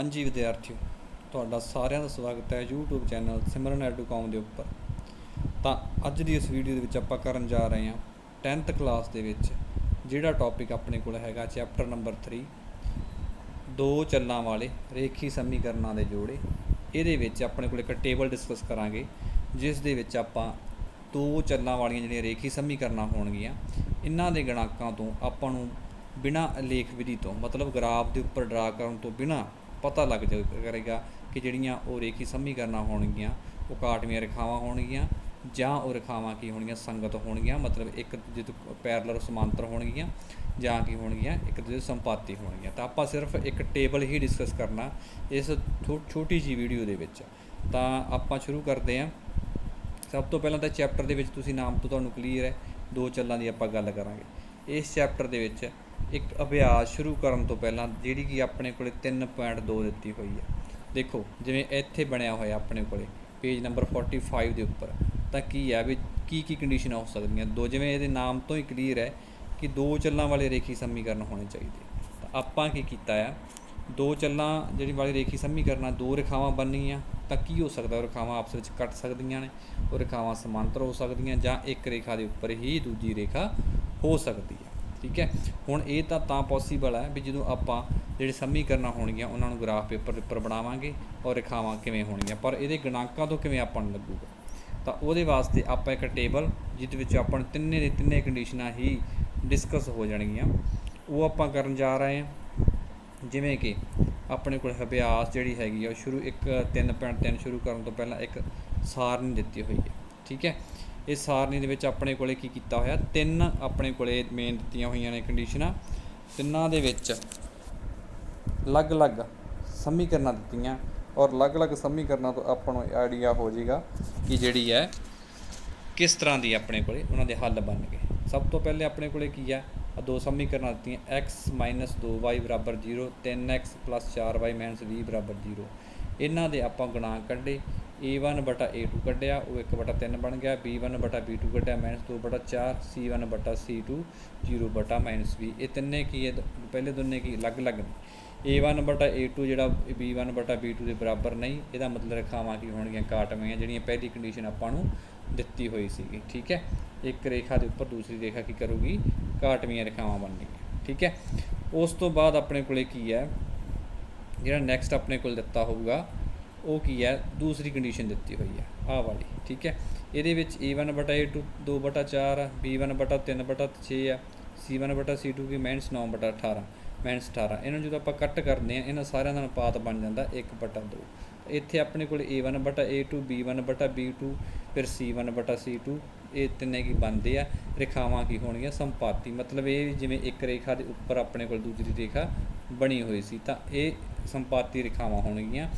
ਹਾਂਜੀ ਵਿਦਿਆਰਥੀਓ, ਤੁਹਾਡਾ ਸਾਰਿਆਂ ਦਾ ਸਵਾਗਤ ਹੈ YouTube ਚੈਨਲ ਸਿਮਰਨ ਐਡੂਕਾਮ ਦੇ ਉੱਪਰ। ਤਾਂ ਅੱਜ ਦੀ ਇਸ ਵੀਡੀਓ ਦੇ ਵਿੱਚ ਆਪਾਂ ਕਰਨ ਜਾ ਰਹੇ ਹਾਂ 10th ਕਲਾਸ ਦੇ ਵਿੱਚ ਜਿਹੜਾ ਟੌਪਿਕ ਆਪਣੇ ਕੋਲ ਹੈਗਾ ਚੈਪਟਰ ਨੰਬਰ 3 ਦੋ ਚੱਲਾਂ ਵਾਲੇ ਰੇਖੀ ਸਮੀਕਰਨਾਂ ਦੇ ਜੋੜੇ। ਇਹਦੇ ਵਿੱਚ ਆਪਣੇ ਕੋਲ ਇੱਕ ਟੇਬਲ ਡਿਸਕਸ ਕਰਾਂਗੇ, ਜਿਸ ਦੇ ਵਿੱਚ ਆਪਾਂ ਦੋ ਚੱਲਾਂ ਵਾਲੀਆਂ ਜਿਹੜੀਆਂ ਰੇਖੀ ਸਮੀਕਰਨਾਂ ਹੋਣਗੀਆਂ, ਇਹਨਾਂ ਦੇ ਗਣਾਂਕਾਂ ਤੋਂ ਆਪਾਂ ਨੂੰ ਬਿਨਾਂ ਲੇਖ ਵਿਧੀ ਤੋਂ, ਮਤਲਬ ਗ੍ਰਾਫ ਦੇ ਉੱਪਰ ਡਰਾ ਕਰਨ ਤੋਂ ਬਿਨਾਂ ਪਤਾ ਲੱਗ ਜਾ ਕਰੇਗਾ ਕਿ ਜਿਹੜੀਆਂ ਉਹ ਰੇਖੀ ਸਮੀਕਰਨਾਂ ਹੋਣਗੀਆਂ, ਉਹ ਕਾਟਵੀਆਂ ਰੇਖਾਵਾਂ ਹੋਣਗੀਆਂ ਜਾਂ ਉਹ ਰੇਖਾਵਾਂ ਕੀ ਹੋਣਗੀਆਂ, ਸੰਗਤ ਹੋਣਗੀਆਂ, ਮਤਲਬ ਇੱਕ ਦੂਜੇ ਤੋਂ ਪੈਰਲਲ ਸਮਾਂਤਰ ਹੋਣਗੀਆਂ ਜਾਂ ਕੀ ਹੋਣਗੀਆਂ, ਇੱਕ ਦੂਜੇ ਦੇ ਸੰਪਾਤੀ ਹੋਣਗੀਆਂ। ਤਾਂ ਆਪਾਂ ਸਿਰਫ ਇੱਕ ਟੇਬਲ ਹੀ ਡਿਸਕਸ ਕਰਨਾ ਇਸ ਛੋ- ਛੋਟੀ ਜੀ ਵੀਡੀਓ ਦੇ ਵਿੱਚ। ਤਾਂ ਆਪਾਂ ਸ਼ੁਰੂ ਕਰਦੇ ਹਾਂ। ਸਭ ਤੋਂ ਪਹਿਲਾਂ ਤਾਂ ਚੈਪਟਰ ਦੇ ਵਿੱਚ ਤੁਸੀਂ ਨਾਮ ਤੋਂ ਤੁਹਾਨੂੰ ਕਲੀਅਰ ਹੈ, ਦੋ ਚੱਲਾਂ ਦੀ ਆਪਾਂ ਗੱਲ ਕਰਾਂਗੇ। ਇਸ ਚੈਪਟਰ ਦੇ ਵਿੱਚ ਇੱਕ ਅਭਿਆਸ ਸ਼ੁਰੂ ਕਰਨ ਤੋਂ ਪਹਿਲਾਂ ਜਿਹੜੀ ਕਿ ਆਪਣੇ ਕੋਲੇ 3.2 ਦਿੱਤੀ ਹੋਈ ਹੈ। ਦੇਖੋ, ਜਿਵੇਂ ਇੱਥੇ ਬਣਿਆ ਹੋਇਆ ਆਪਣੇ ਕੋਲੇ ਪੇਜ ਨੰਬਰ 45 ਦੇ ਉੱਪਰ, ਤਾਂ ਕੀ ਹੈ ਵੀ ਕੀ ਕੀ ਕੰਡੀਸ਼ਨ ਹੋ ਸਕਦੀਆਂ? ਦੋ, ਜਿਵੇਂ ਇਹਦੇ ਨਾਮ ਤੋਂ ਹੀ ਕਲੀਅਰ ਹੈ ਕਿ ਦੋ ਚੱਲਾਂ ਵਾਲੇ ਰੇਖੀ ਸਮੀਕਰਨ ਹੋਣੇ ਚਾਹੀਦੇ। ਤਾਂ ਆਪਾਂ ਕੀ ਕੀਤਾ ਆ ਦੋ ਚੱਲਾਂ ਜਿਹੜੀ ਵਾਲੀ ਰੇਖੀ ਸਮੀਕਰਨਾਂ ਦੋ ਰੇਖਾਵਾਂ ਬਣਨੀਆਂ, ਤਾਂ ਕੀ ਹੋ ਸਕਦਾ? ਉਹ ਰੇਖਾਵਾਂ ਆਪਸ ਵਿੱਚ ਕੱਟ ਸਕਦੀਆਂ ਨੇ, ਉਹ ਰੇਖਾਵਾਂ ਸਮਾਂਤਰ ਹੋ ਸਕਦੀਆਂ ਜਾਂ ਇੱਕ ਰੇਖਾ ਦੇ ਉੱਪਰ ਹੀ ਦੂਜੀ ਰੇਖਾ ਹੋ ਸਕਦੀ ਹੈ। ਠੀਕ ਹੈ? ਹੁਣ ਇਹ ਤਾਂ ਤਾਂ ਪੋਸੀਬਲ ਹੈ ਵੀ ਜਦੋਂ ਆਪਾਂ ਜਿਹੜੇ ਸਮੀਕਰਨਾਂ ਹੋਣਗੀਆਂ, ਉਹਨਾਂ ਨੂੰ ਗ੍ਰਾਫ ਪੇਪਰ ਉੱਪਰ ਬਣਾਵਾਂਗੇ ਔਰ ਰੇਖਾਵਾਂ ਕਿਵੇਂ ਹੋਣਗੀਆਂ। ਪਰ ਇਹਦੇ ਗਣਾਂਕਾਂ ਤੋਂ ਕਿਵੇਂ ਆਪਾਂ ਨੂੰ ਲੱਗੂਗਾ? ਤਾਂ ਉਹਦੇ ਵਾਸਤੇ ਆਪਾਂ ਇੱਕ ਟੇਬਲ ਜਿਹਦੇ ਵਿੱਚ ਆਪਾਂ ਤਿੰਨੇ ਦੇ ਤਿੰਨੇ ਕੰਡੀਸ਼ਨਾਂ ਹੀ ਡਿਸਕਸ ਹੋ ਜਾਣਗੀਆਂ। ਉਹ ਆਪਾਂ ਕਰਨ ਜਾ ਰਹੇ ਹਾਂ। ਜਿਵੇਂ ਕਿ ਆਪਣੇ ਕੋਲ ਅਭਿਆਸ ਜਿਹੜੀ ਹੈਗੀ ਆ, ਉਹ ਸ਼ੁਰੂ ਇੱਕ 3.3 ਸ਼ੁਰੂ ਕਰਨ ਤੋਂ ਪਹਿਲਾਂ ਇੱਕ ਸਾਰਣੀ ਦਿੱਤੀ ਹੋਈ ਹੈ। ਠੀਕ ਹੈ? ਇਹ ਸਾਰਣੀ ਦੇ ਵਿੱਚ ਆਪਣੇ ਕੋਲੇ ਕੀ ਕੀਤਾ ਹੋਇਆ? ਤਿੰਨ ਆਪਣੇ ਕੋਲੇ ਮੇਨ ਦਿੱਤੀਆਂ ਹੋਈਆਂ ਨੇ ਕੰਡੀਸ਼ਨਾਂ ਤਿੰਨਾਂ ਦੇ ਵਿੱਚ ਅਲੱਗ-ਅਲੱਗ ਸਮੀਕਰਨਾਂ ਦਿੱਤੀਆਂ ਔਰ ਅਲੱਗ-ਅਲੱਗ ਸਮੀਕਰਨਾਂ ਤੋਂ ਆਪਾਂ ਨੂੰ ਆਈਡੀਆ ਹੋ ਜਾਏਗਾ ਕਿ ਜਿਹੜੀ ਹੈ, ਕਿਸ ਤਰ੍ਹਾਂ ਦੀ ਆਪਣੇ ਕੋਲੇ ਉਹਨਾਂ ਦੇ ਹੱਲ ਬਣ ਗਏ। ਸਭ ਤੋਂ ਪਹਿਲੇ ਆਪਣੇ ਕੋਲੇ ਕੀ ਹੈ? ਆ ਦੋ ਸਮੀਕਰਨਾਂ ਦਿੱਤੀਆਂ, x 2y 0 3x 4y 20 0 ਇਹਨਾਂ ਦੇ ਆਪਾਂ ਗੁਣਾਂਕ ਕੱਢੇ। A1 ਬਟਾ a2 ਕੱਢਿਆ, ਉਹ 1 ਬਟਾ 3 ਬਣ ਗਿਆ। B1 ਬਟਾ b2 ਕੱਢਿਆ -2 ਬਟਾ 4 c1 ਬਟਾ c2 0 ਬਟਾ -20 ਇਹ ਤਿੰਨੇ ਕੀ ਹੈ? ਪਹਿਲੇ ਦੋਨੇ ਕੀ? ਅਲੱਗ-ਅਲੱਗ ਨੇ। A1 ਬਟਾ a2 ਜਿਹੜਾ b1 ਬਟਾ b2 ਦੇ ਬਰਾਬਰ ਨਹੀਂ, ਇਹਦਾ ਮਤਲਬ ਰੇਖਾਵਾਂ ਕੀ ਹੋਣਗੀਆਂ? ਕਾਟਵੀਆਂ, ਜਿਹੜੀਆਂ ਪਹਿਲੀ ਕੰਡੀਸ਼ਨ ਆਪਾਂ ਨੂੰ ਦਿੱਤੀ ਹੋਈ ਸੀਗੀ, ਠੀਕ ਹੈ? ਇੱਕ ਰੇਖਾ ਦੇ ਉੱਪਰ ਦੂਸਰੀ ਰੇਖਾ ਕੀ ਕਰੂਗੀ? ਕਾਟਵੀਆਂ ਰੇਖਾਵਾਂ ਬਣਨਗੀਆਂ ਠੀਕ ਹੈ? ਉਸ ਤੋਂ ਬਾਅਦ ਆਪਣੇ ਕੋਲੇ ਕੀ ਹੈ? ਜਿਹੜਾ ਨੈਕਸਟ ਆਪਣੇ ਕੋਲ ਦਿੱਤਾ ਹੋਊਗਾ, ਉਹ ਕੀ ਹੈ? ਦੂਸਰੀ ਕੰਡੀਸ਼ਨ ਦਿੱਤੀ ਹੋਈ ਹੈ, ਆਹ ਵਾਲੀ, ਠੀਕ ਹੈ? ਇਹਦੇ ਵਿੱਚ a1 ਬਟਾ a2 2 ਬਟਾ 4 b1 ਬਟਾ 3 ਬਟਾ 6 ਆ c1 ਬਟਾ c2 ਕੀ -9 ਬਟਾ 18 ਮੈਨਸ 18 ਇਹਨਾਂ ਨੂੰ ਜਦੋਂ ਆਪਾਂ ਕੱਟ ਕਰਦੇ ਆ ਇਹਨਾਂ ਸਾਰਿਆਂ ਦਾ ਅਨੁਪਾਤ ਬਣ ਜਾਂਦਾ 1 ਬਟਾ 2 ਇੱਥੇ ਆਪਣੇ ਕੋਲ a1 ਬਟਾ a2 b1 ਬਟਾ b2 ਫਿਰ c1 ਬਟਾ c2 ਇਹ ਤਿੰਨੇ ਕੀ ਬਣਦੇ ਆ? ਰੇਖਾਵਾਂ ਕੀ ਹੋਣਗੀਆਂ? ਸੰਪਾਤੀ। ਮਤਲਬ ਇਹ ਜਿਵੇਂ ਇੱਕ ਰੇਖਾ ਦੇ ਉੱਪਰ ਆਪਣੇ ਕੋਲ ਦੂਸਰੀ ਰੇਖਾ ਬਣੀ ਹੋਈ ਸੀ, ਤਾਂ ਇਹ ਸੰਪਾਤੀ ਰੇਖਾਵਾਂ ਹੋਣਗੀਆਂ।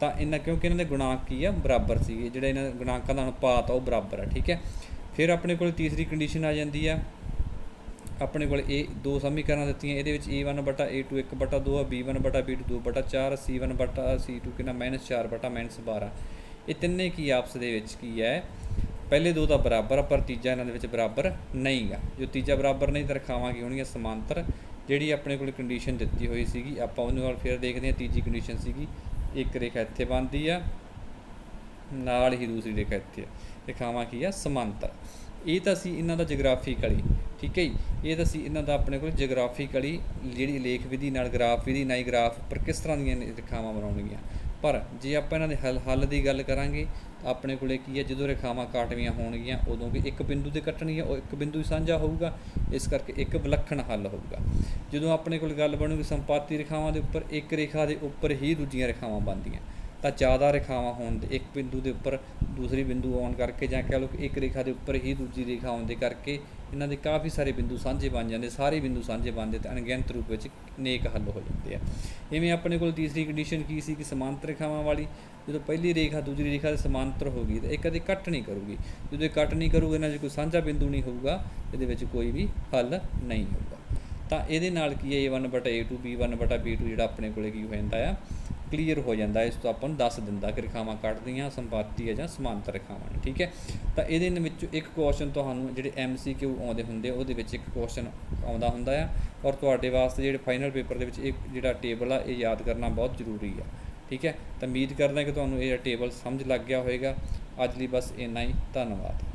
ਤਾਂ ਇਹਨਾਂ, ਕਿਉਂਕਿ ਇਹਨਾਂ ਦੇ ਗੁਣਾਂਕ ਕੀ ਆ? ਬਰਾਬਰ ਸੀਗੇ। ਜਿਹੜਾ ਇਹਨਾਂ ਦੇ ਗੁਣਾਂਕਾਂ ਦਾ ਅਨੁਪਾਤ ਆ, ਉਹ ਬਰਾਬਰ ਆ, ਠੀਕ ਹੈ? ਫਿਰ ਆਪਣੇ ਕੋਲ ਤੀਸਰੀ ਕੰਡੀਸ਼ਨ ਆ ਜਾਂਦੀ ਆ। ਆਪਣੇ ਕੋਲ ਇਹ ਦੋ ਸਮੀਕਰਨਾਂ ਦਿੱਤੀਆਂ। ਇਹਦੇ ਵਿੱਚ a1 ਬਟਾ a2 1 ਬਟਾ 2 ਆ b1 ਬਟਾ b2 2 ਬਟਾ 4 c1 ਬਟਾ c2 ਕਿੰਨਾ? -4 ਬਟਾ -12 ਇਹ ਤਿੰਨੇ ਕੀ ਆਪਸ ਦੇ ਵਿੱਚ ਕੀ ਹੈ? ਪਹਿਲੇ ਦੋ ਤਾਂ ਬਰਾਬਰ ਆ, ਪਰ ਤੀਜਾ ਇਹਨਾਂ ਦੇ ਵਿੱਚ ਬਰਾਬਰ ਨਹੀਂਗਾ ਜੋ ਤੀਜਾ ਬਰਾਬਰ ਨਹੀਂ, ਤਾਂ ਰਖਾਵਾਂ ਕੀ ਹੋਣਗੀਆਂ? ਸਮਾਂਤਰ ਜਿਹੜੀ ਆਪਣੇ ਕੋਲ ਕੰਡੀਸ਼ਨ ਦਿੱਤੀ ਹੋਈ ਸੀਗੀ, ਆਪਾਂ ਉਹਨੂੰ ਨਾਲ ਫਿਰ ਦੇਖਦੇ ਹਾਂ, ਤੀਜੀ ਕੰਡੀਸ਼ਨ ਸੀਗੀ, ਇੱਕ ਰੇਖਾ ਇੱਥੇ ਬਣਦੀ ਆ, ਨਾਲ ਹੀ ਦੂਸਰੀ ਰੇਖਾ ਇੱਥੇ ਆ। ਰੇਖਾਵਾਂ ਕੀ ਆ? ਸਮਾਂਤਰ। ਇਹ ਤਾਂ ਸੀ ਇਹਨਾਂ ਦਾ ਜੀਓਗ੍ਰਾਫੀਕਲੀ ਠੀਕ ਹੈ ਜੀ? ਇਹ ਤਾਂ ਸੀ ਇਹਨਾਂ ਦਾ ਆਪਣੇ ਕੋਲ ਜੀਓਗ੍ਰਾਫੀਕਲੀ ਜਿਹੜੀ ਲੇਖ ਵਿਧੀ ਨਾਲ ਗ੍ਰਾਫ ਵਿਧੀ ਨਾਲ ਗ੍ਰਾਫ ਪਰ ਕਿਸ ਤਰ੍ਹਾਂ ਦੀਆਂ ਰੇਖਾਵਾਂ ਬਣਾਉਣਗੀਆਂ। ਪਰ ਜੇ ਆਪਾਂ ਇਹਨਾਂ ਦੇ ਹੱਲ ਹੱਲ ਦੀ ਗੱਲ ਕਰਾਂਗੇ, ਤਾਂ ਆਪਣੇ ਕੋਲੇ ਕੀ ਹੈ, ਜਦੋਂ ਰੇਖਾਵਾਂ ਕਾਟਵੀਆਂ ਹੋਣਗੀਆਂ, ਉਦੋਂ ਵੀ ਇੱਕ ਬਿੰਦੂ ਤੇ ਕੱਟਣਗੀਆਂ ਉਹ ਇੱਕ ਬਿੰਦੂ ਹੀ ਸਾਂਝਾ ਹੋਊਗਾ, ਇਸ ਕਰਕੇ ਇੱਕ ਵਿਲੱਖਣ ਹੱਲ ਹੋਊਗਾ। ਜਦੋਂ ਆਪਣੇ ਕੋਲ ਗੱਲ ਬਣੂਗੀ, ਸੰਪਾਤੀ ਰੇਖਾਵਾਂ ਦੇ ਉੱਪਰ, ਇੱਕ ਰੇਖਾ ਦੇ ਉੱਪਰ ਹੀ ਦੂਜੀਆਂ ਰੇਖਾਵਾਂ ਬਣਦੀਆਂ। ਤਾਂ ਜ਼ਿਆਦਾ ਰੇਖਾਵਾਂ ਹੋਣ ਦੇ, ਇੱਕ ਬਿੰਦੂ ਦੇ ਉੱਪਰ ਦੂਸਰੀ ਬਿੰਦੂ ਆਉਣ ਕਰਕੇ ਜਾਂ ਕਹ ਲਓ ਕਿ ਇੱਕ ਰੇਖਾ ਦੇ ਉੱਪਰ ਹੀ ਦੂਜੀ ਰੇਖਾ ਆਉਣ ਦੇ ਕਰਕੇ ਇਹਨਾਂ ਦੇ ਕਾਫੀ ਸਾਰੇ ਬਿੰਦੂ ਸਾਂਝੇ ਬਣ ਜਾਂਦੇ, ਸਾਰੇ ਬਿੰਦੂ ਸਾਂਝੇ ਬਣਦੇ ਤੇ ਅਣਗਿਣਤ ਰੂਪ ਵਿੱਚ ਨੇਕ ਹੱਲ ਹੋ ਜਾਂਦੇ ਆ। ਇਵੇਂ ਆਪਣੇ ਕੋਲ ਤੀਸਰੀ ਕੰਡੀਸ਼ਨ ਕੀ ਸੀ ਕਿ ਸਮਾਂਤਰ ਰੇਖਾਵਾਂ ਵਾਲੀ, ਜਦੋਂ ਪਹਿਲੀ ਰੇਖਾ ਦੂਜੀ ਰੇਖਾ ਦੇ ਸਮਾਂਤਰ ਹੋਗੀ ਤਾਂ ਇਹ ਕਦੇ ਕੱਟ ਨਹੀਂ ਕਰੂਗੀ, ਜਦੋਂ ਇਹ ਕੱਟ ਨਹੀਂ ਕਰੂਗਾ ਇਹਨਾਂ 'ਚ ਕੋਈ ਸਾਂਝਾ ਬਿੰਦੂ ਨਹੀਂ ਹੋਊਗਾ, ਇਹਦੇ ਵਿੱਚ ਕੋਈ ਵੀ ਹੱਲ ਨਹੀਂ ਹੋਊਗਾ। ਤਾਂ ਇਹਦੇ ਨਾਲ ਕੀ ਹੈ a1 ਬਟਾ a2 b1 ਬਟਾ b2 ਜਿਹੜਾ ਆਪਣੇ ਕੋਲੇ ਕੀ ਹੋ ਜਾਂਦਾ ਆ ਕਲੀਅਰ ਹੋ ਜਾਂਦਾ ਇਸ ਤੋਂ ਆਪਾਂ ਨੂੰ ਦੱਸ ਦਿੰਦਾ ਕਿ ਰੇਖਾਵਾਂ ਕੱਟਦੀਆਂ ਸੰਪਾਤੀ ਹੈ ਜਾਂ ਸਮਾਂਤਰ ਰੇਖਾਵਾਂ ਨੇ, ਠੀਕ ਹੈ? ਤਾਂ ਇਹਦੇ ਨ- ਵਿੱਚੋਂ ਇੱਕ ਕੁਐਸਚਨ ਤੁਹਾਨੂੰ ਜਿਹੜੇ ਐਮਸੀਕਿਊ ਆਉਂਦੇ ਹੁੰਦੇ ਉਹਦੇ ਵਿੱਚ ਇੱਕ ਕੁਐਸਚਨ ਆਉਂਦਾ ਹੁੰਦਾ ਆ ਔਰ ਤੁਹਾਡੇ ਵਾਸਤੇ ਜਿਹੜੇ ਫਾਈਨਲ ਪੇਪਰ ਦੇ ਵਿੱਚ ਇੱਕ ਜਿਹੜਾ ਟੇਬਲ ਆ, ਇਹ ਯਾਦ ਕਰਨਾ ਬਹੁਤ ਜ਼ਰੂਰੀ ਆ, ਠੀਕ ਹੈ? ਤਾਂ ਉਮੀਦ ਕਰਦਾ ਕਿ ਤੁਹਾਨੂੰ ਇਹ ਟੇਬਲ ਸਮਝ ਲੱਗ ਗਿਆ ਹੋਵੇਗਾ। ਅੱਜ ਲਈ ਬਸ ਇੰਨਾ ਹੀ, ਧੰਨਵਾਦ।